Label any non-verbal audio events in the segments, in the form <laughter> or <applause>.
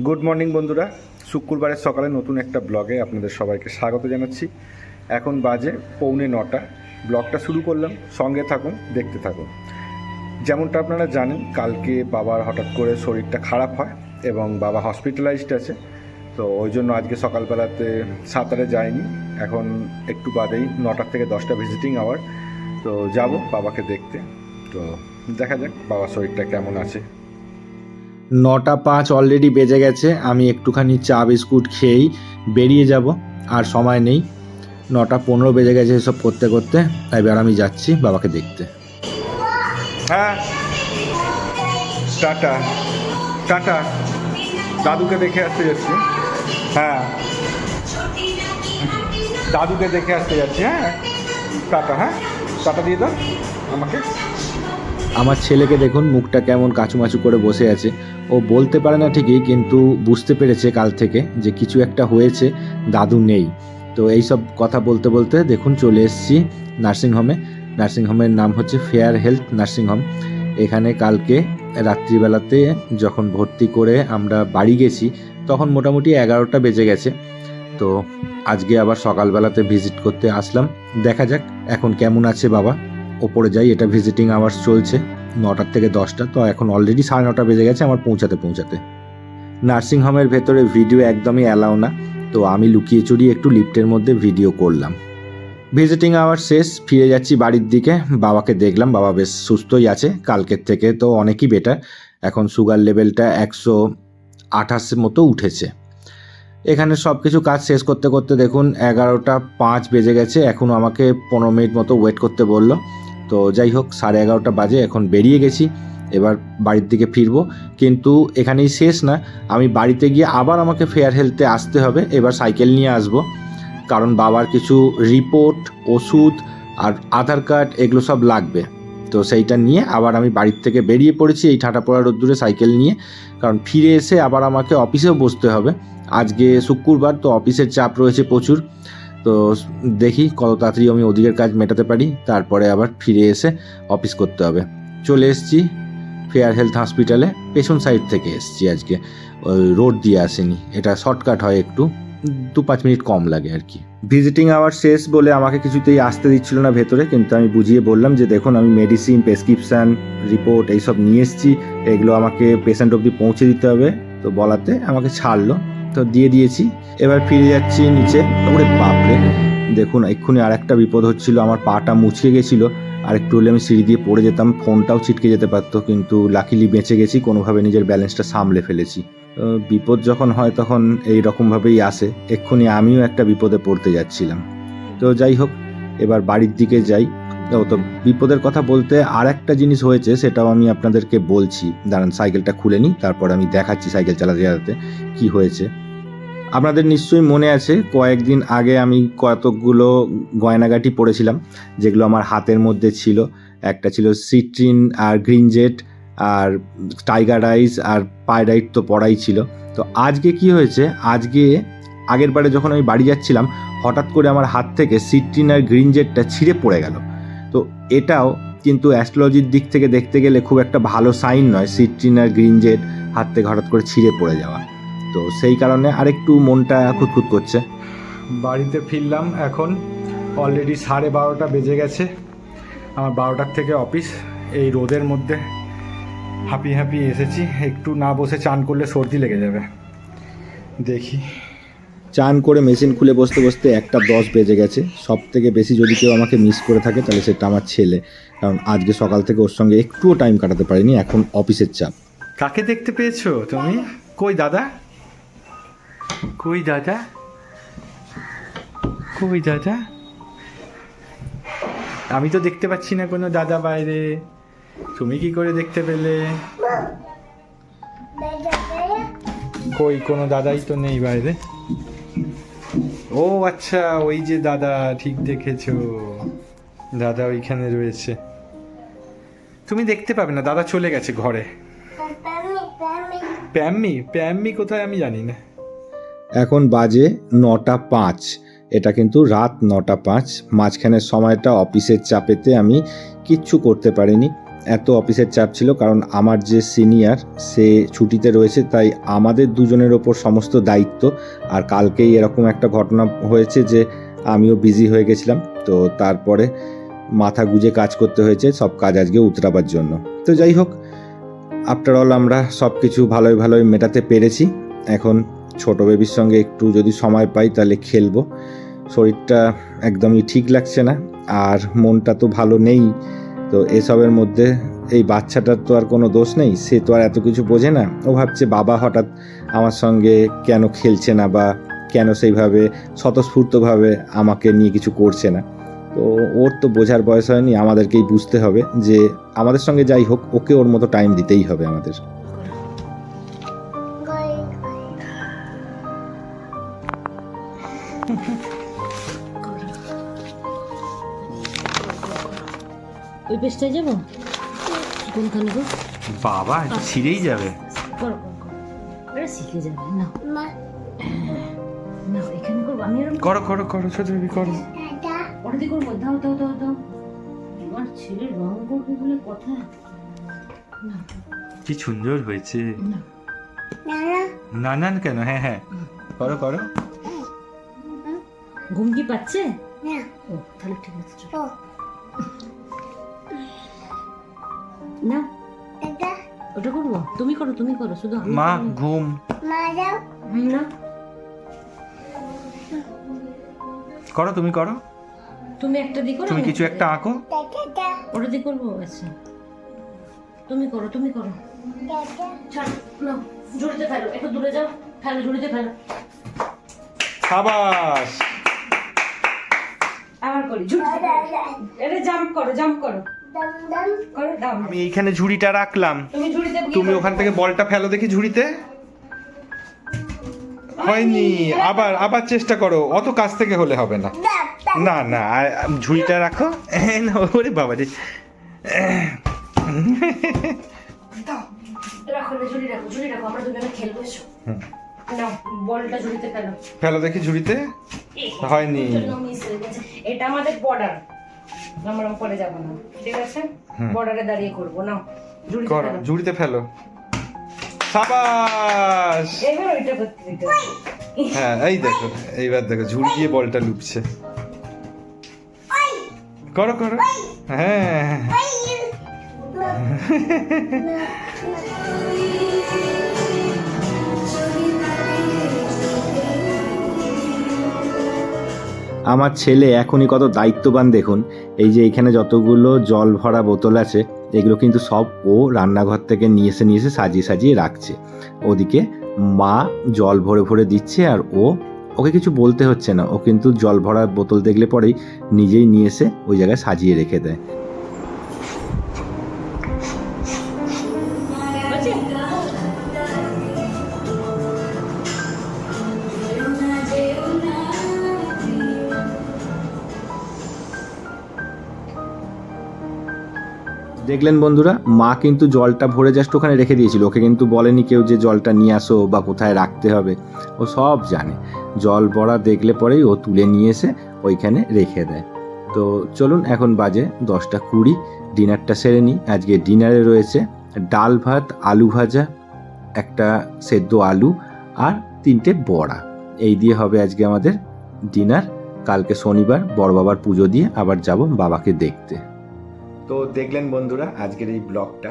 Good morning বন্ধুরা। শুক্রবারের সকালে নতুন একটা ব্লগে আপনাদের সবাইকে স্বাগত জানাচ্ছি। এখন বাজে পৌনে নটা। ব্লগটা শুরু করলাম। সঙ্গে থাকুন, দেখতে থাকুন। যেমনটা আপনারা জানেন, কালকে বাবার হঠাৎ করে শরীরটা খারাপ হয় এবং বাবা হসপিটালাইজড আছে। তো ওই জন্য আজকে সকালবেলাতে সাঁতারে যায়নি। এখন একটু বাদেই নটার থেকে দশটা ভিজিটিং আওয়ার তো যাব বাবাকে দেখতে। তো দেখা যাক বাবার শরীরটা কেমন আছে। নটা পাঁচ অলরেডি বেজে গেছে, আমি একটুখানি চা, বিস্কুট খেয়েই বেরিয়ে যাব, আর সময় নেই। নটা পনেরো বেজে গেছে এসব করতে করতে, তাই এবার আমি যাচ্ছি বাবাকে দেখতে। হ্যাঁ। টাটা। টাটা। দাদুকে দেখে আসতে যাচ্ছি। হ্যাঁ। দাদুকে দেখে আসতে যাচ্ছি হ্যাঁ। টাটা হ্যাঁ। টাটা দিয়ে দাও আমাকে। আমার ছেলেকে দেখুন, মুখটা কেমন কাচুমাচু করে বসে আছে। ও বলতে পারে না ঠিকই, কিন্তু বুঝতে পেরেছে কাল থেকে যে কিছু একটা হয়েছে, দাদু নেই। তো এই সব কথা বলতে বলতে দেখুন, চলে এসেছি নার্সিংহোমে। নার্সিংহোমের নাম হচ্ছে ফেয়ার হেলথ নার্সিংহোম। এখানে কালকে রাত্রিবেলাতে যখন ভর্তি করে আমরা বাড়ি গেছি, তখন মোটামুটি এগারোটা বেজে গেছে। তো আজকে আবার সকালবেলাতে ভিজিট করতে আসলাম। দেখা যাক এখন কেমন আছে বাবা। ওপরে যাই, এটা ভিজিটিং আওয়ার্স চলছে, নটার থেকে দশটা, তো এখন অলরেডি সাড়ে নটা বেজে গেছে আমার পৌঁছাতে পৌঁছাতে। নার্সিংহোমের ভেতরে ভিডিও একদমই অ্যালাও না, তো আমি লুকিয়ে চুরিয়ে একটু লিফটের মধ্যে ভিডিও করলাম। ভিজিটিং আওয়ার শেষ, ফিরে যাচ্ছি বাড়ির দিকে, বাবাকে দেখলাম, বাবা বেশ সুস্থই আছে, কালকের থেকে তো অনেকই বেটার এখন সুগার লেভেলটা একশো আঠাশের মতো উঠেছে। এখানে সব কিছু কাজ শেষ করতে করতে দেখুন, এগারোটা পাঁচ বেজে গেছে এখনও আমাকে পনেরো মিনিট মতো ওয়েট করতে বলল। তো যাই হোক, সাড়ে এগারোটা বাজে, এখন বেরিয়ে গেছি। এবার বাড়ির দিকে ফিরবো। কিন্তু এখানেই শেষ না। আমি বাড়িতে গিয়ে আবার আমাকে ফেয়ার হেলথে আসতে হবে। এবার সাইকেল নিয়ে আসব। কারণ বাবার কিছু রিপোর্ট ওষুধ আর আধার কার্ড এগুলো সব লাগবে। তো সেইটা নিয়ে আবার আমি বাড়ির থেকে বেরিয়ে পড়েছি এই ঠাটা পড়া রোদ্দুরে সাইকেল নিয়ে। কারণ ফিরে এসে আবার আমাকে অফিসেও বসতে হবে। আজকে শুক্রবার, তো অফিসের চাপ রয়েছে প্রচুর। তো দেখি কত তাড়াতাড়ি আমি ওদিকের কাজ মেটাতে পারি। তারপরে আবার ফিরে এসে অফিস করতে হবে। চলে এসেছি ফেয়ার হেলথ হসপিটালে পেছন সাইড থেকে এসেছি আজকে। রোড দিয়ে আসেনি। এটা শর্টকাট হয় একটু। দু পাঁচ মিনিট কম লাগে আর কি। ভিজিটিং আওয়ার শেষ বলে আমাকে কিছুতেই আসতে দিচ্ছিল না ভেতরে, কিন্তু আমি বুঝিয়ে বললাম যে দেখুন, আমি মেডিসিন প্রেসক্রিপশান রিপোর্ট এইসব নিয়ে এসেছি। এগুলো আমাকে পেশেন্ট অবধি পৌঁছে দিতে হবে। তো বলাতে আমাকে ছাড়লো। তো দিয়ে দিয়েছি। এবার ফিরে যাচ্ছি নিচে। ওরে বাপরে। দেখুন, এক্ষুনি আর একটা বিপদ হচ্ছিল। আমার পাটা মুচকে গেছিল। আর একটু হলে আমি সিঁড়ি দিয়ে পড়ে যেতাম। ফোনটাও ছিটকে যেতে পারতো। কিন্তু লাকিলি বেঁচে গেছি। কোনোভাবে নিজের ব্যালেন্সটা সামলে ফেলেছি। বিপদ যখন হয় তখন এই রকমভাবেই আসে। এক্ষুনি আমিও একটা বিপদে পড়তে যাচ্ছিলাম। তো যাই হোক, এবার বাড়ির দিকে যাই। ও তো, বিপদের কথা বলতে আর একটা জিনিস হয়েছে, সেটাও আমি আপনাদেরকে বলছি। দাঁড়ান, সাইকেলটা খুলে নিই, তারপর আমি দেখাচ্ছি সাইকেল চালাতে চালাতে কি হয়েছে। আপনাদের নিশ্চয়ই মনে আছে, কয়েকদিন আগে আমি কতকগুলো গয়নাগাটি পড়েছিলাম, যেগুলো আমার হাতের মধ্যে ছিল। একটা ছিল সিট্রিন আর গ্রিন জেট আর টাইগার আইস আর পায়রাইট তো পড়াই ছিল। তো আজকে কি হয়েছে, আজকে আগের বারে যখন আমি বাড়ি যাচ্ছিলাম, হঠাৎ করে আমার হাত থেকে সিট্রিন আর গ্রিন জেটটা ছিঁড়ে পড়ে গেল। তো এটাও কিন্তু অ্যাস্ট্রোলজির দিক থেকে দেখতে গেলে খুব একটা ভালো সাইন নয় সিট্রিন আর গ্রিন জেট হাত থেকে হঠাৎ করে ছিঁড়ে পড়ে যাওয়া। তো সেই কারণে আরেকটু মনটা খুঁতখুত করছে। বাড়িতে ফিরলাম এখন অলরেডি সাড়ে বারোটা বেজে গেছে। আমার বারোটার থেকে অফিস এই রোদের মধ্যে হাঁপিয়ে হাঁপিয়ে এসেছি। একটু না বসে চান করলে সর্দি লেগে যাবে। দেখি। চান করে মেশিন খুলে বসতে বসতে একটা দশ বেজে গেছে। সব থেকে বেশি যদি কেউ আমাকে মিস করে থাকে তাহলে সেটা আমার ছেলে। কারণ আজকে সকাল থেকে ওর সঙ্গে একটুও টাইম কাটাতে পারিনি এখন অফিসের চাপ। কাকে দেখতে পেয়েছ তুমি? কই দাদা? কই দাদা? কই দাদা? আমি তো দেখতে পাচ্ছি না কোনো দাদা বাইরে। তুমি কি করে দেখতে পেলে? কই কোনো দাদাই তো নেই বাইরে। ও আচ্ছা ওই যে দাদা, ঠিক দেখেছ। দাদা ওইখানে রয়েছে। তুমি দেখতে পাবে না, দাদা চলে গেছে ঘরে। প্যাম্মি প্যাম্মি কোথায় আমি জানি না। এখন বাজে নটা পাঁচ। এটা কিন্তু রাত নটা পাঁচ। মাঝখানের সময়টা অফিসের চাপেতে আমি কিচ্ছু করতে পারিনি। এত অফিসের চাপ ছিল, কারণ আমার যে সিনিয়র সে ছুটিতে রয়েছে, তাই আমাদের দুজনের ওপর সমস্ত দায়িত্ব। আর কালকেই এরকম একটা ঘটনা হয়েছে যে আমিও বিজি হয়ে গেছিলাম, তো তারপরে মাথা গুজে কাজ করতে হয়েছে, সব কাজ আজকে উতরাবার জন্য। তো যাই হোক আফটার অল আমরা সব কিছু ভালোই ভালোই মেটাতে পেরেছি। এখন ছোট বেবির সঙ্গে একটু যদি সময় পাই, তাহলে খেলব। শরীরটা একদমই ঠিক লাগছে না, আর মনটা তো ভালো নেই। তো এসবের মধ্যে এই বাচ্চাটার তো আর কোনো দোষ নেই, সে তো আর এত কিছু বোঝে না। ও ভাবছে বাবা হঠাৎ আমার সঙ্গে কেন খেলছে না বা কেন সেইভাবে স্বতঃস্ফূর্তভাবে আমাকে নিয়ে কিছু করছে না। তো ওর তো বোঝার বয়স হয়নি, আমাদেরকেই বুঝতে হবে যে আমাদের সঙ্গে যাই হোক, ওকে ওর মতো টাইম দিতেই হবে আমাদের। ওই পেজটায় যাব? কোনখানে গো? বাবা এটা ছিঁড়েই যাবে। করো এটা শিখে যাবে না না এখানে করব। আমি এরকম করো করো করো ছোট বেবি করো। ওটা দিয়ে করব। দাও দাও দাও দাও। আমার ছেলে রং করবে বলে কথা। না কি সুন্দর হয়েছে। না নানান কেন? হ্যাঁ হ্যাঁ। করো করো। ঘুম কি পাচ্ছে? ও তাহলে ঠিক আছে। না। ওটা করব? তুমি করো তুমি করো শুধু মা। ঘুম। না। করো তুমি করো। তুমি একটা দিক করো তুমি আমি কিছু একটা আঁকো। ওটা দিয়ে করব আচ্ছা। তুমি করো তুমি করো। ছাড় নাও ঝুড়িতে ফেলো একটু দূরে যাও। ফেলো ঝুড়িতে ফেলো। সাবাস। আবার করি ঝুড়িতে এটা জাম্প করো জাম্প করো। আমি এইখানে ঝুড়িটা রাখলাম। তুমি। ওখান থেকে বলটা ফেলো দেখি ঝুড়িতে? হয়নি আবার আবার চেষ্টা করো অত কাছ থেকে হলে হবে না। না না ঝুড়িটা রাখো। ওরে বাবা রে। ফেলো। দেখি ঝুড়িতে? হয়নি। হয়ে। এটা আমাদের বর্ডার আমরা পরে যাব না। ঠিক আছে? বর্ডারে দাঁড়িয়ে করব নাও। ঝুড়িতে করো ফেলো। ঝুড়িতে ফেলো। সাবাস! এবার ওইটা করতে দিতে হ্যাঁ এই দেখো এইবার দেখো ঝুড়ি দিয়ে বলটা লুপছে। করো করো। হ্যাঁ। আমার ছেলে এখনই কত দায়িত্ববান দেখুন। এই যে এখানে যতগুলো জল ভরা বোতল আছে, এগুলো কিন্তু সব ও রান্নাঘর থেকে নিয়ে এসে নিয়ে এসে সাজিয়ে সাজিয়ে রাখছে। ওদিকে মা জল ভরে ভরে দিচ্ছে আর ও, ওকে কিছু বলতে হচ্ছে না। ও কিন্তু জল ভরা বোতল দেখলে পরেই নিজেই নিয়ে এসে ওই জায়গায় সাজিয়ে রেখে দেয়। দেখলেন বন্ধুরা, মা কিন্তু জলটা ভরে জাস্ট ওখানে রেখে দিয়েছিল। ওকে কিন্তু বলেনি কেউ যে জলটা নিয়ে আসো বা কোথায় রাখতে হবে। ও সব জানে। জল ভরা দেখলে পরেই ও তুলে নিয়ে এসে ওইখানে রেখে দেয়। তো চলুন, এখন বাজে দশটা কুড়ি। ডিনারটা সেরে নিই। আজকে ডিনারে রয়েছে ডাল ভাত, আলু ভাজা, একটা সেদ্ধ আলু আর তিনটে বড়া। এই দিয়ে হবে আজকে আমাদের ডিনার। কালকে শনিবার, বড় বাবার পুজো দিয়ে আবার যাব বাবাকে দেখতে। তো দেখলেন বন্ধুরা, আজকের এই ব্লগটা।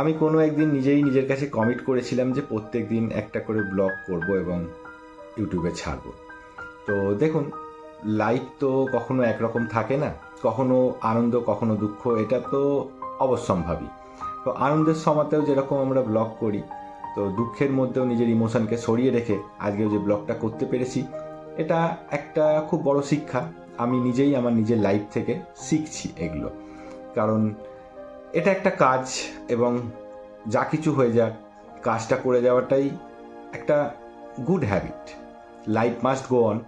আমি কোনো একদিন নিজেই নিজের কাছে কমিট করেছিলাম যে প্রত্যেক দিন একটা করে ব্লগ করব এবং ইউটিউবে ছাড়ব। তো দেখুন লাইফ তো কখনো একরকম থাকে না, কখনো আনন্দ, কখনো দুঃখ, এটা তো অবশ্যম্ভাবী। তো আনন্দের সময়তেও যেরকম আমরা ব্লগ করি, তো দুঃখের মধ্যেও নিজের ইমোশনকে সরিয়ে রেখে আজকে যে ব্লগটা করতে পেরেছি, এটা একটা খুব বড় শিক্ষা। আমি নিজেই আমার নিজের লাইফ থেকে শিখছি এগুলো। কারণ এটা একটা কাজ এবং যা কিছু হয়ে যাক, কাজটা করে যাওয়াটাই একটা good habit life must go on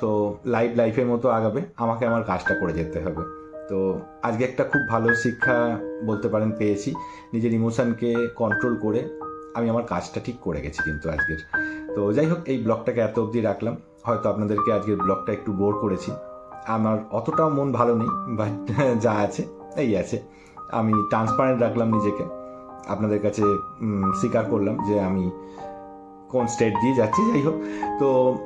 so life লাইফের মতো আগাবে, আমাকে আমার কাজটা করে যেতে হবে। তো আজকে একটা খুব ভালো শিক্ষা বলতে পারেন পেয়েছি, নিজের ইমোশানকে কন্ট্রোল করে আমি আমার কাজটা ঠিক করে গেছি কিন্তু আজকের। তো যাই হোক, এই ব্লগটাকে এত অবধি রাখলাম। হয়তো আপনাদেরকে আজকের ব্লগটা একটু বোর করেছি। আমার অতটাও মন ভালো নেই বাট <laughs> যা আছে, এই আছে। আমি ট্রান্সপারেন্ট রাখলাম নিজেকে। আপনাদের কাছে স্বীকার করলাম যে আমি কোন স্টেট দিয়ে যাচ্ছি, যাই হোক। তো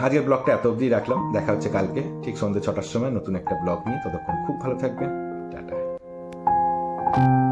আজকের ব্লগটা এত অবধি রাখলাম। দেখা হচ্ছে কালকে, ঠিক সন্ধ্যে ছটার সময় নতুন একটা ব্লগ নিয়ে। ততক্ষণ খুব ভালো থাকবেন। টাটা।